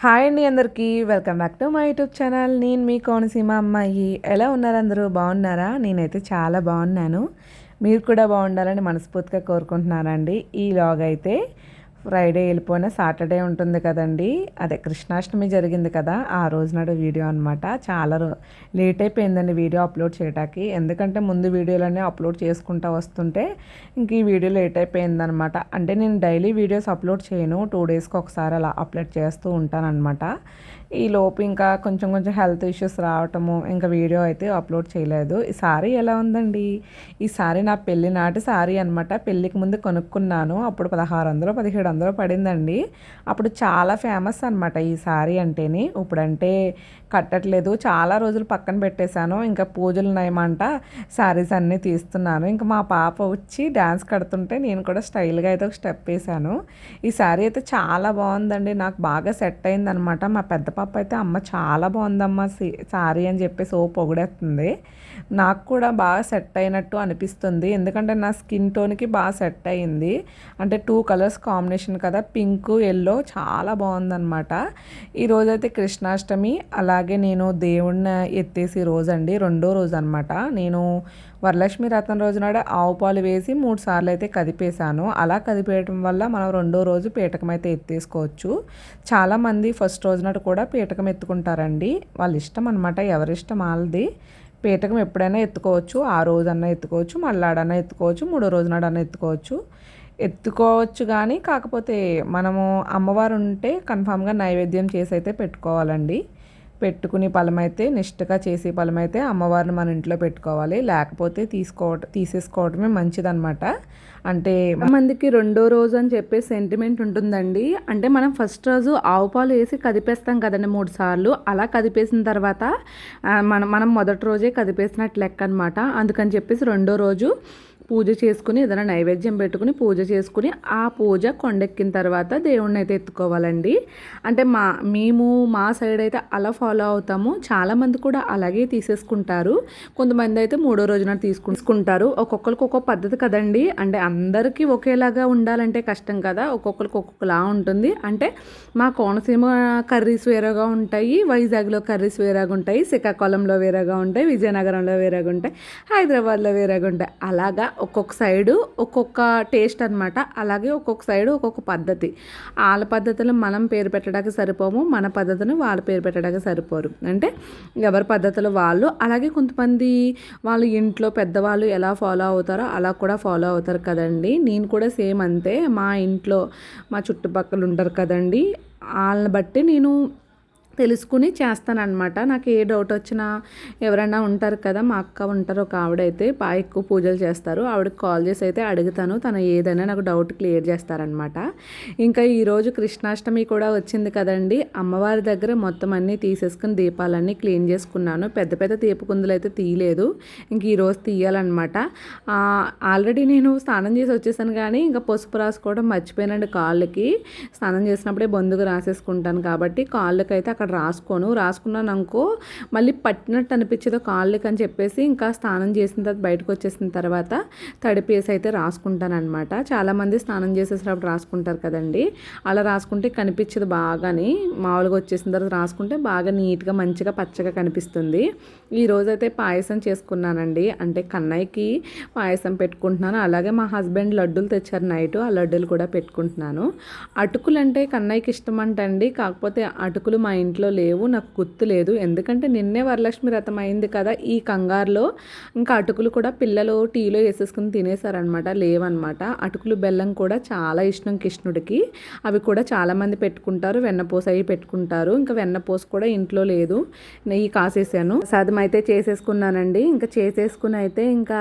Hi అండి అందరికీ. Welcome back to my YouTube channel. నేను మీ కోనసీమ అమ్మాయి. ఎలా ఉన్నారు అందరూ? బాగున్నారా? నేనైతే చాలా బాగున్నాను. మీరు కూడా బాగుండాలని మనస్ఫూర్తిగా కోరుకుంటున్నానండి. ఈ లాగ్ అయితే ఫ్రైడే వెళ్ళిపోయిన సాటర్డే ఉంటుంది కదండి. అదే కృష్ణాష్టమి జరిగింది కదా ఆ రోజు నాడు వీడియో అనమాట చాలా లేట్ అయిపోయిందండి వీడియో అప్లోడ్ చేయడానికి ఎందుకంటే ముందు వీడియోలన్నీ అప్లోడ్ చేసుకుంటూ వస్తుంటే ఇంక ఈ వీడియో లేట్ అయిపోయిందనమాట అంటే నేను డైలీ వీడియోస్ అప్లోడ్ చేయను టూ డేస్కి ఒకసారి అలా అప్లోడ్ చేస్తూ ఉంటానన్నమాట. ఈ లోపు ఇంకా కొంచెం కొంచెం హెల్త్ ఇష్యూస్ రావటము ఇంకా వీడియో అయితే అప్లోడ్ చేయలేదు. ఈ సారీ ఎలా ఉందండి? ఈ సారీ నా పెళ్ళి నాటి సారీ అనమాట పెళ్ళికి ముందు కొనుక్కున్నాను. అప్పుడు పదహారు వందలు పదిహేడు వందలు పడిందండి. అప్పుడు చాలా ఫేమస్ అనమాట ఈ సారీ అంటేని. ఇప్పుడంటే కట్టట్లేదు. చాలా రోజులు పక్కన పెట్టేశాను. ఇంకా పూజలు నయమంట శారీస్ అన్నీ తీస్తున్నాను. ఇంకా మా పాప వచ్చి డ్యాన్స్ కడుతుంటే నేను కూడా స్టైల్గా అయితే ఒక స్టెప్ వేసాను ఈ శారీ అయితే చాలా బాగుందండి. నాకు బాగా సెట్ అయిందనమాట మా పెద్ద పాప అయితే అమ్మ చాలా బాగుందమ్మా సారీ అని చెప్పేసి ఓ పొగిడేస్తుంది. నాకు కూడా బాగా సెట్ అయినట్టు అనిపిస్తుంది. ఎందుకంటే నా స్కిన్ టోన్కి బాగా సెట్ అయింది అంటే టూ కలర్స్ కాంబినేషన్ కదా. పింక్ ఎల్లో చాలా బాగుందనమాట ఈరోజైతే కృష్ణాష్టమి అలాగే నేను దేవుణ్ణి ఎత్తేసి రోజు అండి రెండో రోజు అనమాట నేను వరలక్ష్మి రథం రోజు నాడు ఆవు పాలు వేసి మూడు సార్లు అయితే కదిపేశాను. అలా కదిపేయటం వల్ల మనం రెండో రోజు పీటకం అయితే ఎత్తేసుకోవచ్చు. చాలామంది ఫస్ట్ రోజు నాడు కూడా పీటకం ఎత్తుకుంటారండి. వాళ్ళ ఇష్టం అనమాట ఎవరిష్టం వాళ్ళది. పీటకం ఎప్పుడైనా ఎత్తుకోవచ్చు. ఆ రోజన్నా ఎత్తుకోవచ్చు. మళ్ళాడన్నా ఎత్తుకోవచ్చు. మూడో రోజు నాడన్నా ఎత్తుకోవచ్చు. ఎత్తుకోవచ్చు కానీ కాకపోతే మనము అమ్మవారు ఉంటే కన్ఫామ్గా నైవేద్యం చేసి అయితే పెట్టుకోవాలండి. పెట్టుకుని ఫలమైతే నిష్ఠగా చేసే ఫలమైతే అమ్మవారిని మన ఇంట్లో పెట్టుకోవాలి. లేకపోతే తీసుకోవటం తీసేసుకోవటమే మంచిదన్నమాట. అంటే మందికి రెండో రోజు అని చెప్పే సెంటిమెంట్ ఉంటుందండి. అంటే మనం ఫస్ట్ రోజు ఆవు పాలు వేసి కదిపేస్తాం కదండి మూడు సార్లు. అలా కదిపేసిన తర్వాత మనం మనం మొదటి రోజే కదిపేసినట్లు లెక్క అనమాట అందుకని చెప్పేసి రెండో రోజు పూజ చేసుకుని ఏదైనా నైవేద్యం పెట్టుకుని పూజ చేసుకుని ఆ పూజ కొండెక్కిన తర్వాత దేవుణ్ణి అయితే ఎత్తుకోవాలండి. అంటే మా మేము మా సైడ్ అయితే అలా ఫాలో అవుతాము. చాలామంది కూడా అలాగే తీసేసుకుంటారు. కొంతమంది అయితే మూడో రోజున తీసుకుంటారు. ఒక్కొక్కరికి ఒక్కొక్క పద్ధతి కదండి. అంటే అందరికీ ఒకేలాగా ఉండాలంటే కష్టం కదా. ఒక్కొక్కరికి ఒక్కొక్కలా ఉంటుంది. అంటే మా కోనసీమ కర్రీస్ వేరేగా ఉంటాయి. వైజాగ్లో కర్రీస్ వేరేగా ఉంటాయి. శ్రీకాకుళంలో వేరేగా ఉంటాయి. విజయనగరంలో వేరేగా ఉంటాయి. హైదరాబాద్లో వేరేగా ఉంటాయి. అలాగా ఒక్కొక్క సైడు ఒక్కొక్క టేస్ట్ అనమాట అలాగే ఒక్కొక్క సైడు ఒక్కొక్క పద్ధతి. వాళ్ళ పద్ధతులు మనం పేరు పెట్టడానికి సరిపోము మన పద్ధతిని వాళ్ళ పేరు పెట్టడానికి సరిపోరు. అంటే ఎవరి పద్ధతులు వాళ్ళు. అలాగే కొంతమంది వాళ్ళు ఇంట్లో పెద్దవాళ్ళు ఎలా ఫాలో అవుతారో అలా కూడా ఫాలో అవుతారు కదండి. నేను కూడా సేమ్ అంతే. మా ఇంట్లో మా చుట్టుపక్కల ఉంటారు కదండి. వాళ్ళని బట్టి నేను తెలుసుకుని చేస్తానన్నమాట. నాకు ఏ డౌట్ వచ్చినా ఎవరైనా ఉంటారు కదా మా అక్క ఉంటారు ఒక ఆవిడైతే బాగా ఎక్కువ పూజలు చేస్తారు. ఆవిడకి కాల్ చేసి అయితే అడుగుతాను. తను ఏదైనా నాకు డౌట్ క్లియర్ చేస్తారనమాట ఇంకా ఈరోజు కృష్ణాష్టమి కూడా వచ్చింది కదండి. అమ్మవారి దగ్గర మొత్తం అన్నీ తీసేసుకుని దీపాలన్నీ క్లీన్ చేసుకున్నాను. పెద్ద పెద్ద దీపకుందులు అయితే తీయలేదు. ఇంక ఈరోజు తీయాలన్నమాట. ఆల్రెడీ నేను స్నానం చేసి వచ్చేసాను కానీ ఇంకా పసుపు రాసుకోవడం మర్చిపోయానండి కాళ్ళకి. స్నానం చేసినప్పుడే బొందుకు రాసేసుకుంటాను కాబట్టి కాళ్ళకి అయితే అక్కడ అక్కడ రాసుకోను. రాసుకున్నాను అనుకో మళ్ళీ పట్టినట్టు అనిపించేదో కాళ్ళకి అని చెప్పేసి ఇంకా స్నానం చేసిన తర్వాత బయటకు వచ్చేసిన తర్వాత తడిపేసి అయితే రాసుకుంటాను అనమాట చాలామంది స్నానం చేసేసినప్పుడు రాసుకుంటారు కదండి. అలా రాసుకుంటే కనిపించదు బాగాని. మామూలుగా వచ్చేసిన తర్వాత రాసుకుంటే బాగా నీట్గా మంచిగా పచ్చగా కనిపిస్తుంది. ఈరోజైతే పాయసం చేసుకున్నానండి. అంటే కన్నయ్యకి పాయసం పెట్టుకుంటున్నాను. అలాగే మా హస్బెండ్ లడ్డూలు తెచ్చారు నైట్. ఆ లడ్డూలు కూడా పెట్టుకుంటున్నాను. అటుకులు అంటే కన్నయ్యకి ఇష్టం అంటండి కాకపోతే అటుకులు మా ఇంట్లో లేవు. నాకు గుర్తు లేదు. ఎందుకంటే నిన్నే వరలక్ష్మి రథం అయింది కదా ఈ కంగారులో. ఇంకా అటుకులు కూడా పిల్లలు టీలో వేసేసుకుని తినేసారనమాట లేవన్నమాట. అటుకులు బెల్లం కూడా చాలా ఇష్టం కృష్ణుడికి. అవి కూడా చాలామంది పెట్టుకుంటారు. వెన్నపూస అవి పెట్టుకుంటారు. ఇంకా వెన్నపూస కూడా ఇంట్లో లేదు. నెయ్యి కాసేసాను. సాధ అయితే చేసేసుకున్నానండి. ఇంకా చేసేసుకుని అయితే ఇంకా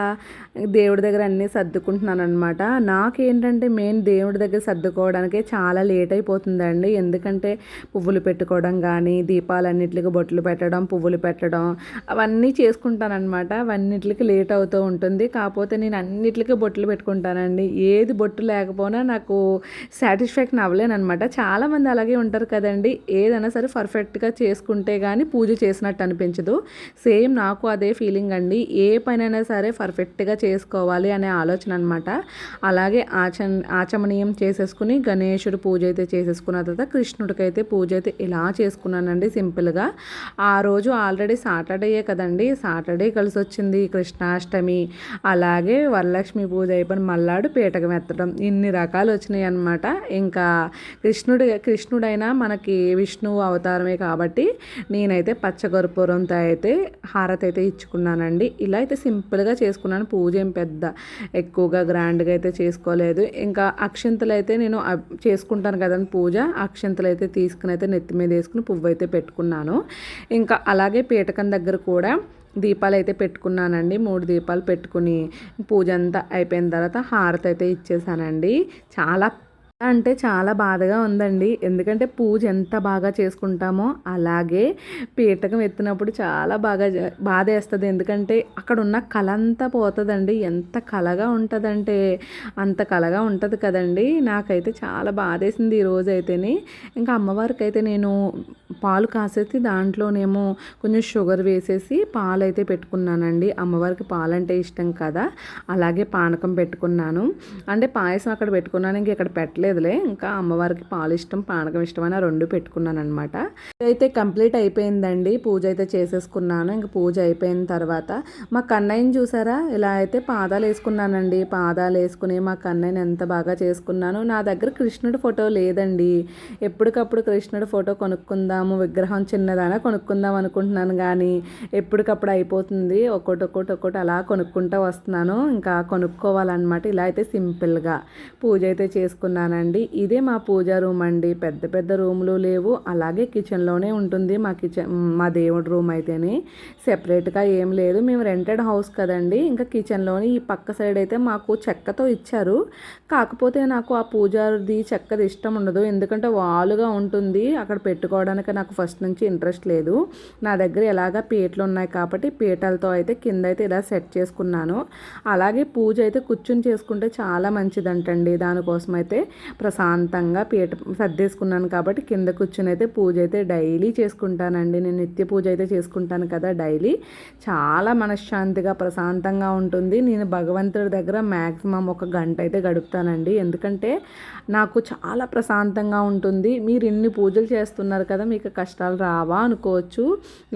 దేవుడి దగ్గర అన్నీ సర్దుకుంటున్నాను అనమాట నాకేంటంటే మెయిన్ దేవుడి దగ్గర సర్దుకోవడానికే చాలా లేట్ అయిపోతుందండి. ఎందుకంటే పువ్వులు పెట్టుకోవడం కానీ కానీ దీపాలన్నిటికి బొట్లు పెట్టడం పువ్వులు పెట్టడం అవన్నీ చేసుకుంటానమాట అవన్నిటికి లేట్ అవుతూ ఉంటుంది. కాకపోతే నేను అన్నిటికీ బొట్లు పెట్టుకుంటానండి. ఏది బొట్టు లేకపోయినా నాకు సాటిస్ఫాక్షన్ అవ్వలేనమాట చాలామంది అలాగే ఉంటారు కదండి. ఏదైనా సరే పర్ఫెక్ట్గా చేసుకుంటే కానీ పూజ చేసినట్టు అనిపించదు. సేమ్ నాకు అదే ఫీలింగ్ అండి. ఏ పనైనా సరే పర్ఫెక్ట్గా చేసుకోవాలి అనే ఆలోచన అనమాట అలాగే ఆచ ఆచమనీయం చేసేసుకుని గణేశుడు పూజ అయితే చేసేసుకున్న తర్వాత కృష్ణుడికి అయితే పూజ అయితే ఇలా చేసుకున్నానండి సింపుల్గా. ఆ రోజు ఆల్రెడీ సాటర్డేయే కదండి. సాటర్డే కలిసి వచ్చింది కృష్ణాష్టమి. అలాగే వరలక్ష్మి పూజ అయిపోయిన మల్లాడు పీటకం ఎత్తడం. ఇన్ని రకాలు వచ్చినాయి అనమాట ఇంకా కృష్ణుడు కృష్ణుడైనా మనకి విష్ణువు అవతారమే కాబట్టి నేనైతే పచ్చగొరపురంతో అయితే హారతి అయితే ఇచ్చుకున్నానండి. ఇలా అయితే సింపుల్గా చేసుకున్నాను. పూజ ఏం పెద్ద ఎక్కువగా గ్రాండ్గా అయితే చేసుకోలేదు. ఇంకా అక్షంతలు అయితే నేను చేసుకుంటాను కదండి పూజ. అక్షంతలు అయితే తీసుకుని అయితే నెత్తి మీద వేసుకుని పువ్వు అయితే పెట్టుకున్నాను. ఇంకా అలాగే పీటకం దగ్గర కూడా దీపాలు అయితే పెట్టుకున్నానండి. మూడు దీపాలు పెట్టుకుని పూజ అంతా అయిపోయిన తర్వాత హారతి అయితే ఇచ్చేసానండి. చాలా అంటే చాలా బాధగా ఉందండి. ఎందుకంటే పూజ ఎంత బాగా చేసుకుంటామో అలాగే పీటకం ఎత్తినప్పుడు చాలా బాగా బాధ వేస్తుంది ఎందుకంటే అక్కడ ఉన్న కళ అంతా పోతుందండి. ఎంత కళగా ఉంటుందంటే అంత కళగా ఉంటుంది కదండి. నాకైతే చాలా బాధేసింది ఈరోజు రోజు అయితేనే ఇంకా అమ్మవారికి అయితే నేను పాలు కాసేసి దాంట్లోనేమో కొంచెం షుగర్ వేసేసి పాలు అయితే పెట్టుకున్నానండి. అమ్మవారికి పాలంటే ఇష్టం కదా. అలాగే పానకం పెట్టుకున్నాను. అంటే పాయసం అక్కడ పెట్టుకున్నాను. ఇంక ఇక్కడ పెట్టలేదు. పెట్టలేదులే ఇంకా అమ్మవారికి పాలు ఇష్టం పానకం ఇష్టం అని రెండు పెట్టుకున్నాను అనమాట అయితే కంప్లీట్ అయిపోయిందండి. పూజ అయితే చేసేసుకున్నాను. ఇంకా పూజ అయిపోయిన తర్వాత మా కన్నయ్యని చూసారా? ఇలా అయితే పాదాలు వేసుకున్నానండి. పాదాలు వేసుకుని మా కన్నయ్యని ఎంత బాగా చేసుకున్నాను. నా దగ్గర కృష్ణుడి ఫోటో లేదండి. ఎప్పటికప్పుడు కృష్ణుడి ఫోటో కొనుక్కుందాము విగ్రహం చిన్నదానా కొనుక్కుందాం అనుకుంటున్నాను కానీ ఎప్పటికప్పుడు అయిపోతుంది. ఒక్కొక్కటి ఒక్కొక్కటి ఒక్కొక్కటి అలా కొనుక్కుంటూ వస్తున్నాను. ఇంకా కొనుక్కోవాలన్నమాట. ఇలా అయితే సింపుల్గా పూజ అయితే చేసుకున్నాను అండి ఇదే మా పూజా రూమ్ అండి. పెద్ద పెద్ద రూములు లేవు. అలాగే కిచెన్లోనే ఉంటుంది మా కిచెన్ మా దేవుడి రూమ్ అయితేనే. సెపరేట్గా ఏం లేదు. మేము రెంటెడ్ హౌస్ కదండి. ఇంకా కిచెన్లోని ఈ పక్క సైడ్ అయితే మాకు చెక్కతో ఇచ్చారు. కాకపోతే నాకు ఆ పూజారిది చెక్కది ఇష్టం ఉండదు. ఎందుకంటే వాలుగా ఉంటుంది. అక్కడ పెట్టుకోవడానికి నాకు ఫస్ట్ నుంచి ఇంట్రెస్ట్ లేదు. నా దగ్గర ఎలాగా పీటలు ఉన్నాయి కాబట్టి పీటలతో అయితే కింద అయితే ఇలా సెట్ చేసుకున్నాను. అలాగే పూజ అయితే కూర్చుని చేసుకుంటే చాలా మంచిదంటండి. దానికోసం అయితే ప్రశాంతంగా పీట సర్దేసుకున్నాను కాబట్టి కింద కూర్చుని అయితే పూజ అయితే డైలీ చేసుకుంటానండి. నేను నిత్య పూజ అయితే చేసుకుంటాను కదా డైలీ. చాలా మనశ్శాంతిగా ప్రశాంతంగా ఉంటుంది. నేను భగవంతుడి దగ్గర మ్యాక్సిమం ఒక గంట అయితే గడుపుతానండి. ఎందుకంటే నాకు చాలా ప్రశాంతంగా ఉంటుంది. మీరు ఇన్ని పూజలు చేస్తున్నారు కదా మీకు కష్టాలు రావా అనుకోవచ్చు.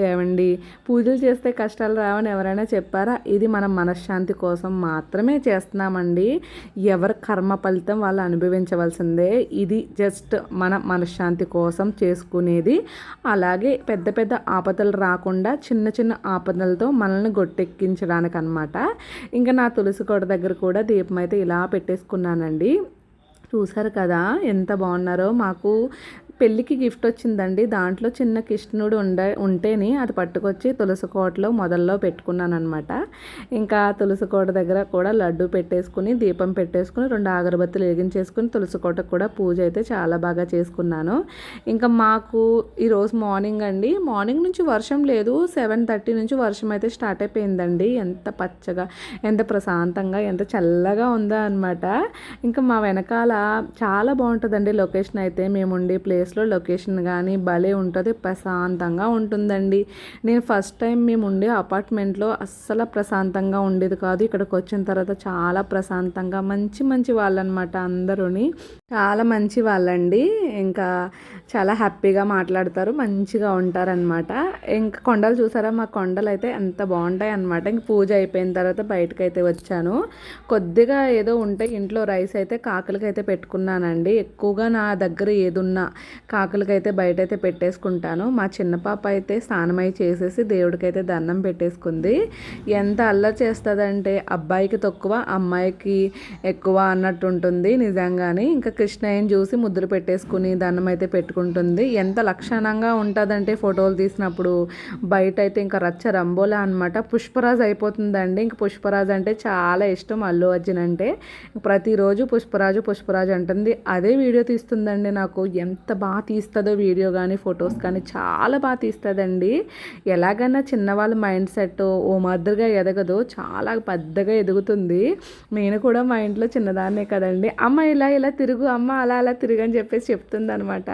ఏమండి? పూజలు చేస్తే కష్టాలు రావని ఎవరైనా చెప్పారా? ఇది మనం మనశ్శాంతి కోసం మాత్రమే చేస్తున్నామండి. ఎవరి కర్మ ఫలితం వాళ్ళు అనుభవించ గమనించవలసిందే ఇది జస్ట్ మన మనశ్శాంతి కోసం చేసుకునేది. అలాగే పెద్ద పెద్ద ఆపదలు రాకుండా చిన్న చిన్న ఆపదలతో మనల్ని గొట్టెక్కించడానికి అనమాట ఇంకా నా తులసి కోట దగ్గర కూడా దీపం అయితే ఇలా పెట్టేసుకున్నానండి. చూసారు కదా ఎంత బాగున్నారో. మాకు పెళ్ళికి గిఫ్ట్ వచ్చిందండి. దాంట్లో చిన్న కృష్ణుడు ఉండే ఉంటేనే అది పట్టుకొచ్చి తులసి కోటలో మొదల్లో పెట్టుకున్నాను అనమాట ఇంకా తులసి కోట దగ్గర కూడా లడ్డు పెట్టేసుకుని దీపం పెట్టేసుకుని రెండు అగరబత్తులు వెలిగించేసుకుని తులసి కోటకు కూడా పూజ అయితే చాలా బాగా చేసుకున్నాను. ఇంకా మాకు ఈరోజు మార్నింగ్ అండి. మార్నింగ్ నుంచి వర్షం లేదు. సెవెన్ థర్టీ నుంచి వర్షం అయితే స్టార్ట్ అయిపోయిందండి. ఎంత పచ్చగా ఎంత ప్రశాంతంగా ఎంత చల్లగా ఉందా అనమాట ఇంకా మా వెనకాల చాలా బాగుంటుందండి లొకేషన్ అయితే. మేము ఉండే ప్లేస్ ప్లేస్లో లొకేషన్ కానీ భలే ఉంటుంది ప్రశాంతంగా ఉంటుందండి. నేను ఫస్ట్ టైం మేము ఉండే అపార్ట్మెంట్లో అస్సలు ప్రశాంతంగా ఉండేది కాదు. ఇక్కడికి వచ్చిన తర్వాత చాలా ప్రశాంతంగా మంచి మంచి వాళ్ళనమాట అందరూని. చాలా మంచి వాళ్ళండి. ఇంకా చాలా హ్యాపీగా మాట్లాడతారు మంచిగా ఉంటారనమాట. ఇంకా కొండలు చూసారా? మా కొండలు అయితే ఎంత బాగుంటాయి అనమాట ఇంక పూజ అయిపోయిన తర్వాత బయటకు అయితే వచ్చాను. కొద్దిగా ఏదో ఉంటే ఇంట్లో రైస్ అయితే కాకలకి అయితే పెట్టుకున్నానండి. ఎక్కువగా నా దగ్గర ఏదున్నా కాకులకైతే బయట అయితే పెట్టేసుకుంటాను. మా చిన్న పాప అయితే స్నానమై చేసేసి దేవుడికైతే దండం పెట్టేసుకుంది. ఎంత అల్లరి చేస్తుందంటే అబ్బాయికి తక్కువ అమ్మాయికి ఎక్కువ అన్నట్టు ఉంటుంది నిజంగానే. ఇంకా కృష్ణయ్యని చూసి ముద్దులు పెట్టేసుకుని దండం అయితే పెట్టుకుంటుంది. ఎంత లక్షణంగా ఉంటుందంటే ఫోటోలు తీసినప్పుడు బయట అయితే ఇంకా రచ్చ రంబోలా అనమాట పుష్పరాజ్ అయిపోతుందండి. ఇంక పుష్పరాజ్ అంటే చాలా ఇష్టం అల్లు అర్జున్ అంటే. ప్రతిరోజు పుష్పరాజు పుష్పరాజు అంటుంది. అదే వీడియో తీస్తుందండి నాకు. ఎంత బాగా బాగా తీస్తుందో వీడియో కానీ ఫొటోస్ కానీ చాలా బాగా తీస్తుందండి. ఎలాగైనా చిన్నవాళ్ళ మైండ్ సెట్ ఓ మాదిరిగా ఎదగదు చాలా పెద్దగా ఎదుగుతుంది. నేను కూడా మా ఇంట్లో చిన్నదాన్నే కదండి. అమ్మ ఇలా ఇలా తిరుగు అమ్మ అలా అలా తిరుగు అని చెప్పేసి చెప్తుంది అనమాట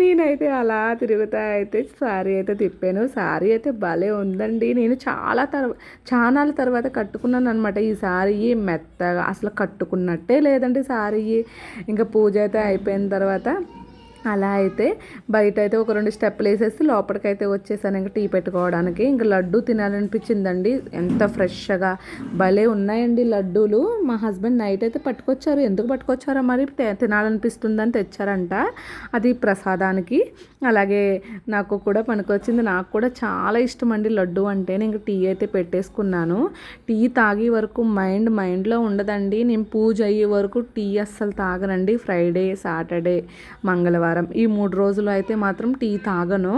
నేనైతే అలా తిరుగుతా అయితే సారీ అయితే తిప్పాను. సారీ అయితే భలే ఉందండి. నేను చాలా తర్వా చాలా తర్వాత కట్టుకున్నాను అనమాట ఈ సారీ. మెత్తగా అసలు కట్టుకున్నట్టే లేదండి సారీ. ఇంకా పూజ అయితే అయిపోయిన తర్వాత అలా అయితే బయట అయితే ఒక రెండు స్టెప్పులు వేసేసి లోపలికైతే వచ్చేసాను ఇంకా టీ పెట్టుకోవడానికి. ఇంకా లడ్డు తినాలనిపించిందండి. ఎంత ఫ్రెష్గా భలే ఉన్నాయండి లడ్డూలు. మా హస్బెండ్ నైట్ అయితే పట్టుకొచ్చారు. ఎందుకు పట్టుకొచ్చారో మరి తినాలనిపిస్తుందని తెచ్చారంట. అది ప్రసాదానికి. అలాగే నాకు కూడా పనికొచ్చింది. నాకు కూడా చాలా ఇష్టం అండి లడ్డు అంటే. నేను టీ అయితే పెట్టేసుకున్నాను. టీ తాగే వరకు మైండ్ మైండ్లో ఉండదండి. నేను పూజ అయ్యే వరకు టీ అస్సలు తాగనండి. ఫ్రైడే సాటర్డే మంగళవారం. వారం ఈ మూడు రోజులు అయితే మాత్రం టీ తాగను.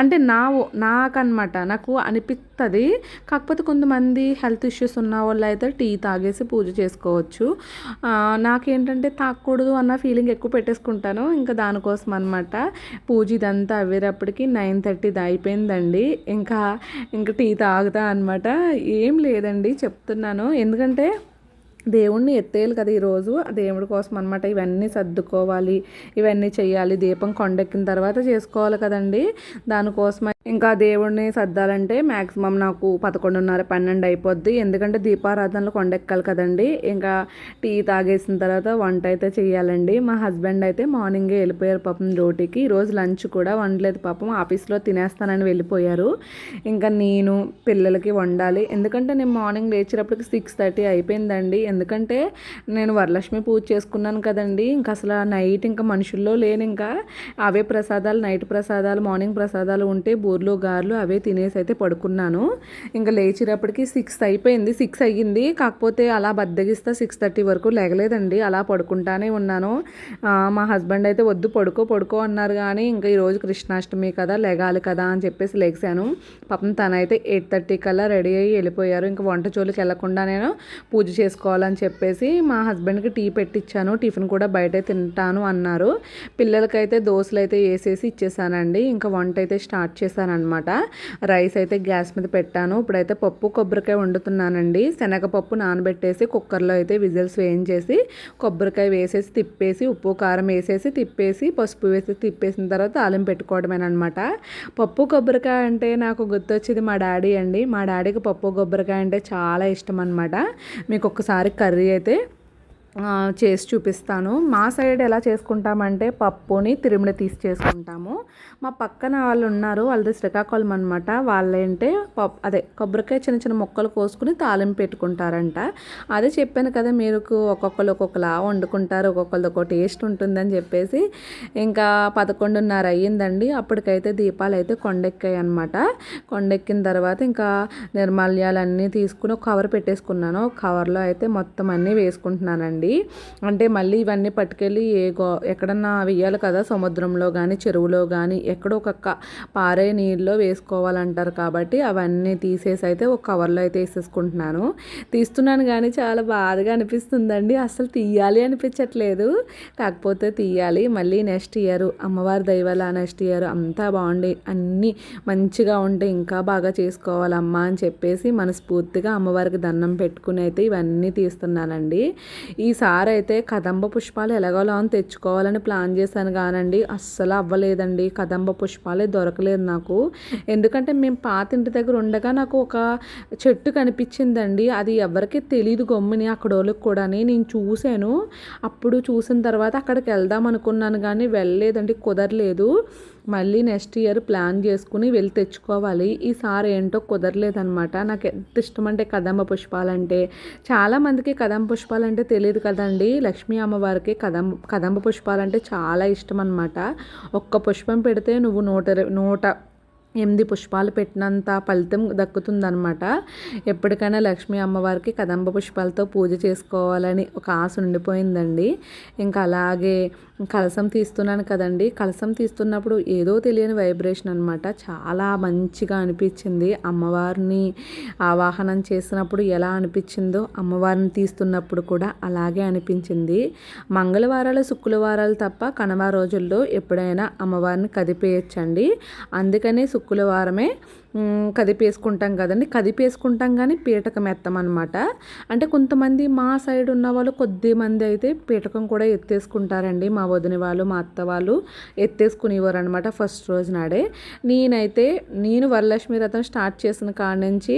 అంటే నా నాకనమాట నాకు అనిపిస్తుంది కాకపోతే కొంతమంది హెల్త్ ఇష్యూస్ ఉన్న వాళ్ళు అయితే టీ తాగేసి పూజ చేసుకోవచ్చు. నాకేంటంటే తాగకూడదు అన్న ఫీలింగ్ ఎక్కువ పెట్టేసుకుంటాను. ఇంకా దానికోసం అనమాట పూజ ఇదంతా అవ్వేటప్పటికి నైన్ థర్టీది అయిపోయిందండి. ఇంకా ఇంకా టీ తాగుతా అనమాట ఏం లేదండి చెప్తున్నాను. ఎందుకంటే దేవుణ్ణి ఎత్తేయాలి కదా ఈరోజు. దేవుడి కోసం అనమాట ఇవన్నీ సర్దుకోవాలి ఇవన్నీ చేయాలి దీపం కొండెక్కిన తర్వాత చేసుకోవాలి కదండి. దానికోసం ఇంకా దేవుడిని సర్దాలంటే మ్యాక్సిమం నాకు పదకొండున్నర పన్నెండు అయిపోద్ది. ఎందుకంటే దీపారాధనలు కొండెక్కాలి కదండి. ఇంకా టీ తాగేసిన తర్వాత వంట అయితే చేయాలండి. మా హస్బెండ్ అయితే మార్నింగే వెళ్ళిపోయారు పాపం డ్యూటీకి. ఈరోజు లంచ్ కూడా వండలేదు పాపం. ఆఫీస్లో తినేస్తానని వెళ్ళిపోయారు. ఇంకా నేను పిల్లలకి వండాలి. ఎందుకంటే నేను మార్నింగ్ లేచేటప్పటికి సిక్స్ థర్టీ అయిపోయిందండి. ఎందుకంటే నేను వరలక్ష్మి పూజ చేసుకున్నాను కదండి. ఇంకా అసలు నైట్ ఇంకా మనుషుల్లో లేని ఇంకా అవే ప్రసాదాలు నైట్ ప్రసాదాలు మార్నింగ్ ప్రసాదాలు ఉంటే ఊర్లో గార్లు అవే తినేసి అయితే పడుకున్నాను. ఇంకా లేచినప్పటికి సిక్స్ అయిపోయింది. సిక్స్ అయ్యింది. కాకపోతే అలా బద్దగిస్తా సిక్స్ థర్టీ వరకు లేగలేదండి. అలా పడుకుంటానే ఉన్నాను. మా హస్బెండ్ అయితే వద్దు పడుకో పడుకో అన్నారు కానీ ఇంకా ఈరోజు కృష్ణాష్టమి కదా లెగాలి కదా అని చెప్పేసి లేచాను పాపం తనైతే ఎయిట్ థర్టీ కల్లా రెడీ అయ్యి వెళ్ళిపోయారు. ఇంకా వంట జోలికి వెళ్ళకుండా నేను పూజ చేసుకోవాలని చెప్పేసి మా హస్బెండ్కి టీ పెట్టించాను టిఫిన్ కూడా బయటే తింటాను అన్నారు. పిల్లలకైతే దోశలు అయితే వేసేసి ఇచ్చేసానండి. ఇంకా వంట అయితే స్టార్ట్ చేశాను. చేశానమాట రైస్ అయితే గ్యాస్ మీద పెట్టాను. ఇప్పుడైతే పప్పు కొబ్బరికాయ వండుతున్నానండి. శనగపప్పు నానబెట్టేసి కుక్కర్లో అయితే విజిల్స్ వేయించేసి కొబ్బరికాయ వేసేసి తిప్పేసి ఉప్పు కారం వేసేసి తిప్పేసి పసుపు వేసి తిప్పేసిన తర్వాత ఆలం పెట్టుకోవడమేనమాట పప్పు కొబ్బరికాయ అంటే నాకు గుర్తొచ్చేది మా డాడీ అండి. మా డాడీకి పప్పు కొబ్బరికాయ అంటే చాలా ఇష్టం అనమాట మీకు ఒక్కసారి కర్రీ అయితే చేసి చూపిస్తాను. మా సైడ్ ఎలా చేసుకుంటామంటే పప్పుని తిరుమల తీసి చేసుకుంటాము. మా పక్కన వాళ్ళు ఉన్నారు వాళ్ళది శ్రీకాకుళం అనమాట వాళ్ళేంటే పప్పు అదే కొబ్బరికాయ చిన్న చిన్న మొక్కలు కోసుకుని తాలింపు పెట్టుకుంటారంట. అదే చెప్పాను కదా మీరు ఒక్కొక్కరు ఒక్కొక్కలా వండుకుంటారు ఒక్కొక్కరిది ఒక టేస్ట్ ఉంటుందని చెప్పేసి. ఇంకా పదకొండున్నర అయ్యిందండి. అప్పటికైతే దీపాలు అయితే కొండెక్కాయి అనమాట కొండెక్కిన తర్వాత ఇంకా నిర్మాల్యాలన్నీ తీసుకుని ఒక కవర్ పెట్టేసుకున్నాను. కవర్లో అయితే మొత్తం అన్నీ వేసుకుంటున్నానండి. అండి అంటే మళ్ళీ ఇవన్నీ పట్టుకెళ్ళి ఏ గో ఎక్కడన్నా వెయ్యాలి కదా సముద్రంలో కానీ చెరువులో కానీ ఎక్కడో ఒక పారే నీళ్ళలో వేసుకోవాలంటారు కాబట్టి అవన్నీ తీసేసి అయితే ఒక కవర్లో అయితే వేసేసుకుంటున్నాను. తీస్తున్నాను కానీ చాలా బాధగా అనిపిస్తుందండి. అసలు తీయాలి అనిపించట్లేదు. కాకపోతే తీయాలి. మళ్ళీ నెక్స్ట్ ఇయర్ అమ్మవారి దైవాల నెక్స్ట్ ఇయర్ అంతా బాగుండి. అన్నీ మంచిగా ఉంటే ఇంకా బాగా చేసుకోవాలమ్మా అని చెప్పేసి మనస్ఫూర్తిగా అమ్మవారికి దండం పెట్టుకుని అయితే ఇవన్నీ తీస్తున్నానండి. ఈ ఈసారి అయితే కదంబ పుష్పాలు ఎలాగోలా అని తెచ్చుకోవాలని ప్లాన్ చేశాను కానండి. అస్సలు అవ్వలేదండి. కదంబ పుష్పాలే దొరకలేదు నాకు. ఎందుకంటే మేము పాత ఇంటి దగ్గర ఉండగా నాకు ఒక చెట్టు కనిపించిందండి. అది ఎవరికి తెలియదు గమ్ముని అక్కడ వాళ్ళకి కూడా నేను చూశాను. అప్పుడు చూసిన తర్వాత అక్కడికి వెళ్దాం అనుకున్నాను కానీ వెళ్ళలేదండి. కుదరలేదు. మళ్ళీ నెక్స్ట్ ఇయర్ ప్లాన్ చేసుకుని వెళ్ళి తెచ్చుకోవాలి. ఈసారి ఏంటో కుదరలేదనమాట నాకు ఎంత ఇష్టం అంటే కదంబ పుష్పాలంటే చాలామందికి కదంబ పుష్పాలంటే తెలియదు కదండి. లక్ష్మీ అమ్మవారికి కదంబ కదంబ పుష్పాలంటే చాలా ఇష్టం అనమాట ఒక్క పుష్పం పెడితే నువ్వు నూట నూట ఎనిమిది పుష్పాలు పెట్టినంత ఫలితం దక్కుతుందనమాట ఎప్పటికైనా లక్ష్మీ అమ్మవారికి కదంబ పుష్పాలతో పూజ చేసుకోవాలని ఒక ఆశ ఉండిపోయిందండి. ఇంకా అలాగే కలసం తీస్తున్నాను కదండి. కలసం తీస్తున్నప్పుడు ఏదో తెలియని వైబ్రేషన్ అనమాట చాలా మంచిగా అనిపించింది. అమ్మవారిని ఆవాహనం చేసినప్పుడు ఎలా అనిపించిందో అమ్మవారిని తీస్తున్నప్పుడు కూడా అలాగే అనిపించింది. మంగళవారాలు శుక్రవారాలు తప్ప కనవ రోజుల్లో ఎప్పుడైనా అమ్మవారిని కదిపేయచ్చండి. అందుకనే శుక్రవారమే కదిపేసుకుంటాం కదండి. కదిపేసుకుంటాం కానీ పీటకం ఎత్తమన్నమాట. అంటే కొంతమంది మా సైడ్ ఉన్న వాళ్ళు కొద్ది మంది అయితే పీటకం కూడా ఎత్తేసుకుంటారండి. మా వదిన వాళ్ళు మా అత్త వాళ్ళు ఎత్తేసుకునేవారు అనమాట ఫస్ట్ రోజు నాడే. నేనైతే నేను వరలక్ష్మి రథం స్టార్ట్ చేసిన కాడ నుంచి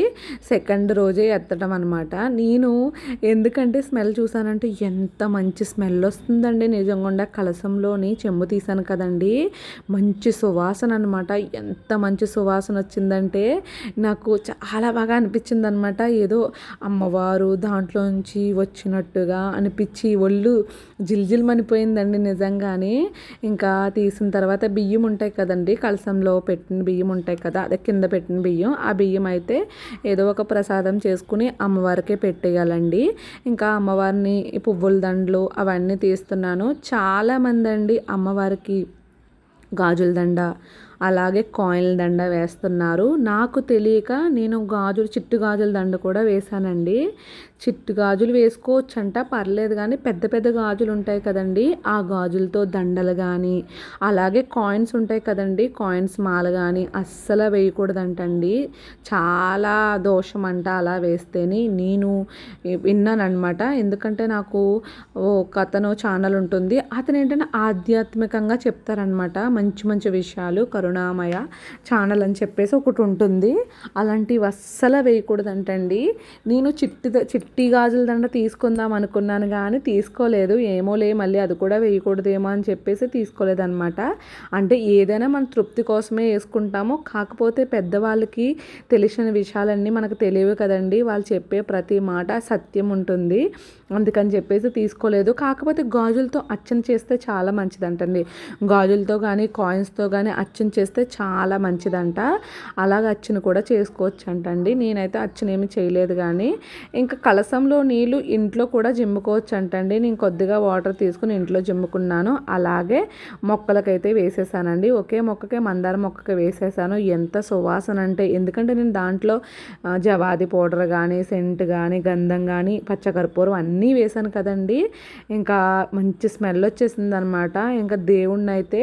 సెకండ్ రోజే ఎత్తడం అనమాట నేను ఎందుకంటే స్మెల్ చూసానంటే ఎంత మంచి స్మెల్ వస్తుందండి. నిజంగా కలసంలోని చెమ్ము తీసాను కదండి. మంచి సువాసన అనమాట ఎంత మంచి సువాసన వచ్చిందండి అంటే నాకు చాలా బాగా అనిపించింది అనమాట ఏదో అమ్మవారు దాంట్లోంచి వచ్చినట్టుగా అనిపించి ఒళ్ళు జిల్జిల్మనిపోయిందండి నిజంగానే. ఇంకా తీసిన తర్వాత బియ్యం ఉంటాయి కదండి కలసంలో పెట్టిన బియ్యం ఉంటాయి కదా అదే కింద పెట్టిన బియ్యం. ఆ బియ్యం అయితే ఏదో ఒక ప్రసాదం చేసుకుని అమ్మవారికే పెట్టేయాలండి. ఇంకా అమ్మవారిని పువ్వుల దండలు అవన్నీ తీస్తున్నాను. చాలామంది అండి అమ్మవారికి గాజుల దండ అలాగే కాయిల్ దండ వేస్తున్నారు. నాకు తెలియక నేను గాజులు చిట్టు గాజుల దండ కూడా వేశానండి. చిట్టు గాజులు వేసుకోవచ్చంట పర్లేదు కానీ పెద్ద పెద్ద గాజులు ఉంటాయి కదండి. ఆ గాజులతో దండలు కానీ అలాగే కాయిన్స్ ఉంటాయి కదండి. కాయిన్స్ మాల కానీ అస్సలు వేయకూడదంటండి. చాలా దోషం అంట అలా వేస్తేనే. నేను విన్నానమాట ఎందుకంటే నాకు ఒక అతను ఛానల్ ఉంటుంది. అతను ఏంటంటే ఆధ్యాత్మికంగా చెప్తారనమాట మంచి మంచి విషయాలు కరుణామయ ఛానల్ అని చెప్పేసి ఒకటి ఉంటుంది. అలాంటివి అస్సలు వేయకూడదంటండి. నేను చిట్టి చిట్టి గాజుల దండ తీసుకుందాం అనుకున్నాను కానీ తీసుకోలేదు. ఏమోలే మళ్ళీ అది కూడా వేయకూడదేమో అని చెప్పేసి తీసుకోలేదన్నమాట. అంటే ఏదైనా మన తృప్తి కోసమే వేసుకుంటాము కాకపోతే పెద్దవాళ్ళకి తెలిసిన విషయాలన్నీ మనకు తెలియవు కదండి. వాళ్ళు చెప్పే ప్రతి మాట సత్యం ఉంటుంది. అందుకని చెప్పేసి తీసుకోలేదు. కాకపోతే గాజులతో అచ్చం చేస్తే చాలా మంచిదంటండి. గాజులతో కానీ కాయిన్స్తో కానీ అచ్చం చేస్తే చాలా మంచిదంట. అలాగ అచ్చును కూడా చేసుకోవచ్చు అంటండి నేనైతే అచ్చునేమి చేయలేదు కానీ ఇంకా కలసంలో నీళ్ళు ఇంట్లో కూడా జిమ్ముకోవచ్చు అంటండి నేను కొద్దిగా వాటర్ తీసుకుని ఇంట్లో జిమ్ముకున్నాను. అలాగే మొక్కలకైతే వేసేసానండి. ఒకే మొక్కకే మందార మొక్కకి వేసేసాను. ఎంత సువాసన అంటే ఎందుకంటే నేను దాంట్లో జవాది పౌడర్ కానీ సెంట్ కానీ గంధం కానీ పచ్చకర్పూరం అన్నీ వేసాను కదండి. ఇంకా మంచి స్మెల్ వచ్చేసింది అనమాట ఇంకా దేవుణ్ణి అయితే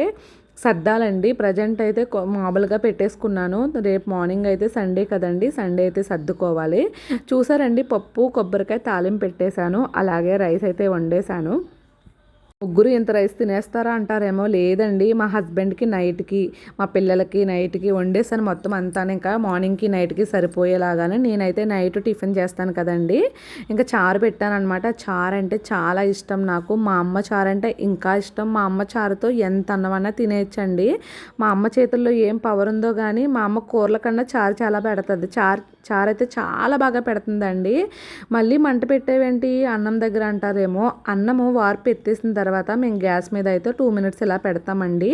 సర్దాలండి. ప్రజెంట్ అయితే మామూలుగా పెట్టేసుకున్నాను. రేపు మార్నింగ్ అయితే సండే కదండి. సండే అయితే సర్దుకోవాలి. చూసారండి పప్పు కొబ్బరికాయ తాలింపు పెట్టేశాను. అలాగే రైస్ అయితే వండేశాను. ముగ్గురు ఇంత రైస్ తినేస్తారా అంటారేమో లేదండి. మా హస్బెండ్కి నైట్కి మా పిల్లలకి నైట్కి వండేసాను మొత్తం అంతా ఇంకా మార్నింగ్కి నైట్కి సరిపోయేలాగానే నేనైతే నైట్ టిఫిన్ చేస్తాను కదండి. ఇంకా చారు పెట్టాను అనమాట చారు అంటే చాలా ఇష్టం నాకు. మా అమ్మ చారు అంటే ఇంకా ఇష్టం. మా అమ్మ చారుతో ఎంత అన్నమన్నా తినేయచ్చండి. మా అమ్మ చేతుల్లో ఏం పవర్ ఉందో కానీ మా అమ్మ కూరల కన్నా చారు చాలా పెడుతుంది చారు చారు అయితే చాలా బాగా పెడుతుందండి. మళ్ళీ మంట పెట్టేవేంటి? అన్నం దగ్గర అంటారేమో అన్నము వార్పు ఎత్తేసిన తర్వాత మేము గ్యాస్ మీద అయితే టూ మినిట్స్ ఇలా పెడతామండి.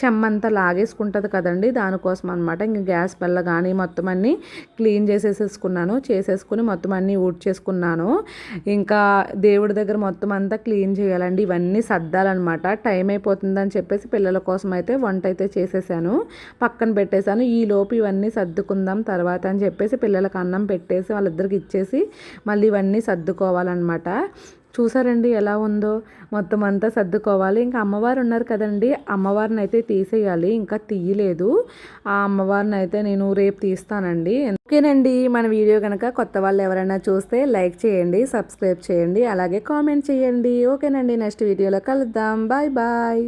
చెమ్మంతా లాగేసుకుంటుంది కదండి దానికోసం అనమాట ఇంక గ్యాస్ బల్ల కానీ మొత్తం అన్నీ క్లీన్ చేసేసేసుకున్నాను. చేసేసుకుని మొత్తం అన్నీ ఊడ్ చేసుకున్నాను ఇంకా దేవుడి దగ్గర మొత్తం అంతా క్లీన్ చేయాలండి. ఇవన్నీ సర్దాలన్నమాట. టైం అయిపోతుందని చెప్పేసి పిల్లల కోసం అయితే వంట అయితే చేసేసాను. పక్కన పెట్టేశాను. ఈ లోపు ఇవన్నీ సర్దుకుందాం తర్వాత అని చెప్పేసి పిల్లలకు అన్నం పెట్టేసి వాళ్ళిద్దరికి ఇచ్చేసి మళ్ళీ ఇవన్నీ సర్దుకోవాలన్నమాట. చూసారండి ఎలా ఉందో? మొత్తం అంతా సర్దుకోవాలి. ఇంకా అమ్మవారు ఉన్నారు కదండి. అమ్మవారిని అయితే తీసేయాలి. ఇంకా తీయలేదు. ఆ అమ్మవారిని అయితే నేను రేపు తీస్తానండి. ఓకేనండి. మన వీడియో కనుక కొత్త వాళ్ళు ఎవరైనా చూస్తే లైక్ చేయండి సబ్స్క్రైబ్ చేయండి అలాగే కామెంట్ చేయండి. ఓకేనండి. నెక్స్ట్ వీడియోలో కలుద్దాం. Bye bye.